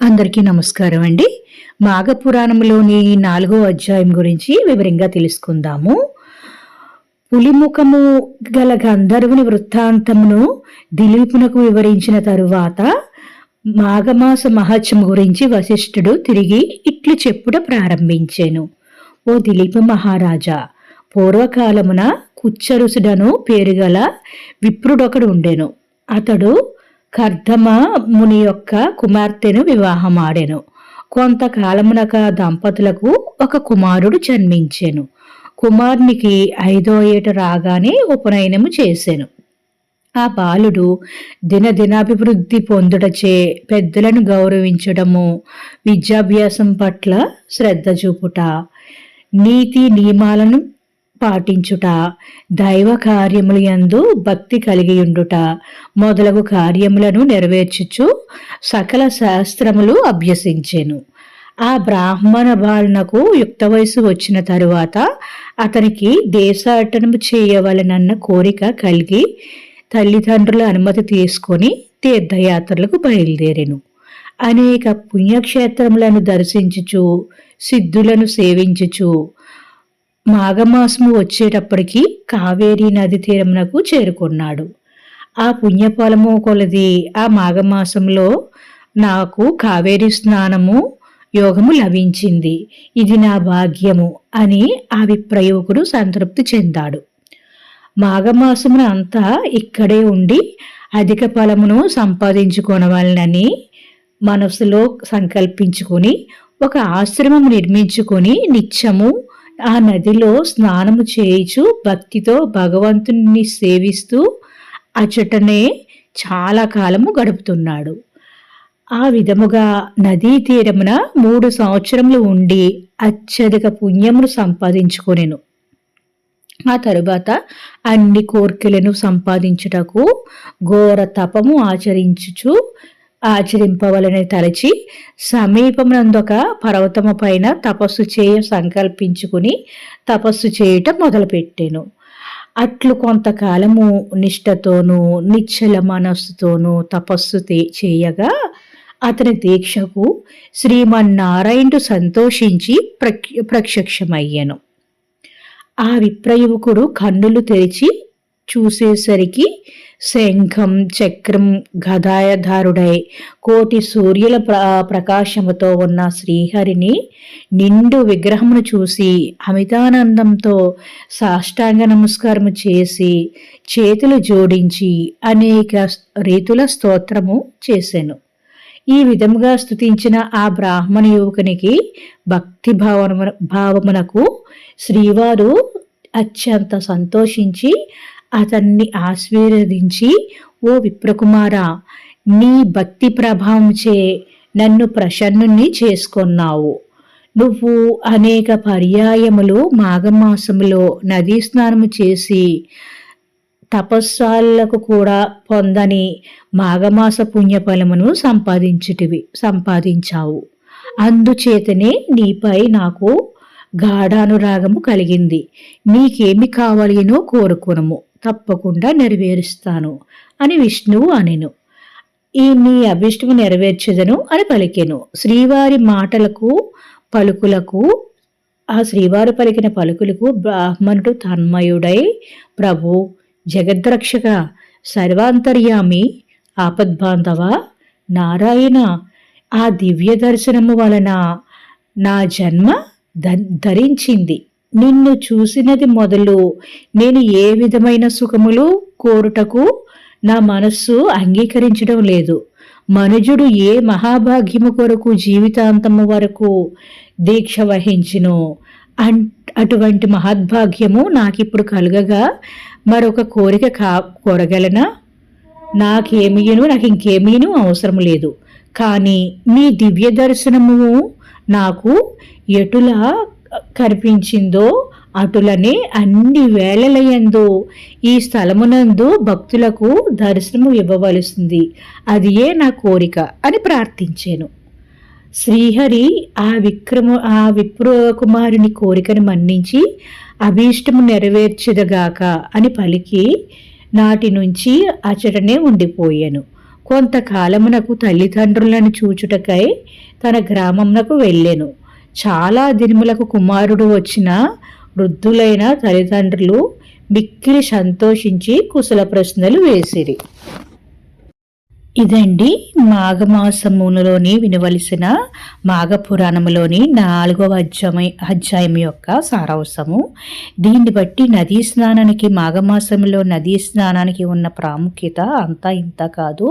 అందరికీ నమస్కారం అండి. మాఘపురాణంలోని నాలుగో అధ్యాయం గురించి వివరంగా తెలుసుకుందాము. పులిముఖము గల గంధర్వుని వృత్తాంతమును దిలీపునకు వివరించిన తరువాత మాఘమాస మహత్యం గురించి వశిష్ఠుడు తిరిగి ఇట్లు చెప్పుట ప్రారంభించాను. ఓ దిలీప మహారాజా పూర్వకాలమున కుచ్చరుసుడను పేరుగల విప్రుడొకడు ఉండెను. అతడు కర్ధమ ముని యొక్క కుమార్తెను వివాహమాడెను. కొంతకాలమునక దంపతులకు ఒక కుమారుడు జన్మించెను. కుమారునికి ఐదో ఏట రాగానే ఉపనయనము చేశాను ఆ బాలుడు దినదినాభివృద్ధి పొందుటచే పెద్దలను గౌరవించడము విద్యాభ్యాసం పట్ల శ్రద్ధ చూపుట నీతి నియమాలను పాటించుట దైవ కార్యములు యందు భక్తి కలిగి ఉండుట మొదలగు కార్యములను నెరవేర్చుచు సకల శాస్త్రములు అభ్యసించెను. ఆ బ్రాహ్మణ బాలనకు యుక్త వయసు వచ్చిన తరువాత అతనికి దేశాటనము చేయవలనన్న కోరిక కలిగి తల్లిదండ్రుల అనుమతి తీసుకొని తీర్థయాత్రలకు బయలుదేరెను. అనేక పుణ్యక్షేత్రములను దర్శించుచు సిద్ధులను సేవించుచు మాఘమాసము వచ్చేటప్పటికి కావేరీ నది తీరమునకు చేరుకున్నాడు. ఆ పుణ్యఫలము కొలది ఆ మాఘమాసంలో నాకు కావేరీ స్నానము యోగము లభించింది. ఇది నా భాగ్యము అని ఆ విప్రయోగుడు సంతృప్తి చెందాడు. మాఘమాసమున అంతా ఇక్కడే ఉండి అధిక ఫలమును సంపాదించుకోనవాలని మనసులో సంకల్పించుకొని ఒక ఆశ్రమం నిర్మించుకొని నిత్యము ఆ నదిలో స్నానము చేయిచు భక్తితో భగవంతుని సేవిస్తూ అచటనే చాలా కాలము గడుపుతున్నాడు. ఆ విధముగా నదీ తీరమున మూడు సంవత్సరములు ఉండి అత్యధిక పుణ్యమును సంపాదించుకొనెను. ఆ తరువాత అన్ని కోర్కెలను సంపాదించుటకు ఘోర తపము ఆచరించుచు ఆచరింపవలని తలచి సమీపమునందొక పర్వతము పైన తపస్సు చేయ సంకల్పించుకుని తపస్సు చేయటం మొదలుపెట్టాను. అట్లు కొంతకాలము నిష్టతోనూ నిశ్చల మనస్సుతోనూ తపస్సు చేయగా అతని దీక్షకు శ్రీమన్నారాయణుడు సంతోషించి ప్రక్ష ప్రత్యక్షమయ్యాను. ఆ విప్రయువకుడు కన్నులు తెరిచి చూసేసరికి శంఖం చక్రం గదాయధారుడై కోటి సూర్యుల ప్ర ప్రకాశముతో ఉన్న శ్రీహరిని నిండు విగ్రహమును చూసి అమితానందంతో సాష్టాంగ నమస్కారము చేసి చేతులు జోడించి అనేక రీతుల స్తోత్రము చేశాను ఈ విధముగా స్థుతించిన ఆ బ్రాహ్మణ యువకునికి భక్తి భావన భావమునకు శ్రీవారు అత్యంత సంతోషించి అతన్ని ఆశీర్వదించి ఓ విప్రకుమార నీ భక్తి ప్రభావంచే నన్ను ప్రసన్నుని చేసుకొన్నావు. నువ్వు అనేక పర్యాయములు మాఘమాసములో నదీ స్నానము చేసి తపస్సాలకు కూడా పొందని మాఘమాస పుణ్యఫలమును సంపాదించుటివి సంపాదించావు. అందుచేతనే నీపై నాకు గాఢానురాగము కలిగింది. నీకేమి కావాలినో కోరుకునము. తప్పకుండా నెరవేరుస్తాను అని విష్ణువు అనెను. ఈ నీ అభిష్టము నెరవేర్చదను అని పలికెను. శ్రీవారి మాటలకు పలుకులకు ఆ శ్రీవారు పలికిన పలుకులకు బ్రాహ్మణుడు తన్మయుడై ప్రభు జగద్రక్షక సర్వాంతర్యామి ఆపద్బాంధవ నారాయణ ఆ దివ్య దర్శనము వలన నా జన్మ ధరించింది. నిన్ను చూసినది మొదలు. నేను ఏ విధమైన సుఖములు కోరుటకు నా మనస్సు అంగీకరించడం లేదు. మనుజుడు ఏ మహాభాగ్యము కొరకు జీవితాంతము వరకు దీక్ష వహించును అన్ అటువంటి మహద్భాగ్యము నాకిప్పుడు కలుగగా మరొక కోరిక కా కోరగలనా? నాకేమీను నాకు ఇంకేమీను అవసరం లేదు. కానీ మీ దివ్య దర్శనము నాకు ఎటులా కనిపించిందో అటులనే అన్ని వేళలయందు ఈ స్థలమునందు భక్తులకు దర్శనము ఇవ్వవలసింది. అది ఏ నా కోరిక అని ప్రార్థించాను. శ్రీహరి ఆ విక్రమ ఆ విప్ర కుమారుని కోరికను మన్నించి అభీష్టము నెరవేర్చదగాక అని పలికి నాటి నుంచి అచటనే ఉండిపోయాను. కొంతకాలమునకు తల్లిదండ్రులను చూచుటకై తన గ్రామమునకు వెళ్ళాను. చాలా దినములకు కుమారుడు వచ్చిన వృద్ధులైన తల్లిదండ్రులు మిక్కిలి సంతోషించి కుశల ప్రశ్నలు వేసిరి. ఇదండి మాఘమాసములోని వినవలసిన మాఘ పురాణములోని నాలుగవ అధ్యాయ అధ్యాయం యొక్క సారాంశము. దీన్ని బట్టి నదీ స్నానానికి మాఘమాసంలో నదీ స్నానానికి ఉన్న ప్రాముఖ్యత అంతా ఇంత కాదు.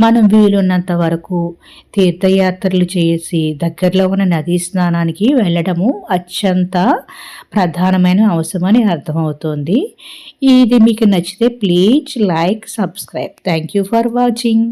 మనం వీలున్నంత వరకు తీర్థయాత్రలు చేసి దగ్గరలో ఉన్న నదీ స్నానానికి వెళ్ళడము అత్యంత ప్రధానమైన అవసరమని అర్థమవుతుంది. ఇది మీకు నచ్చితే please like subscribe. Thank you for watching.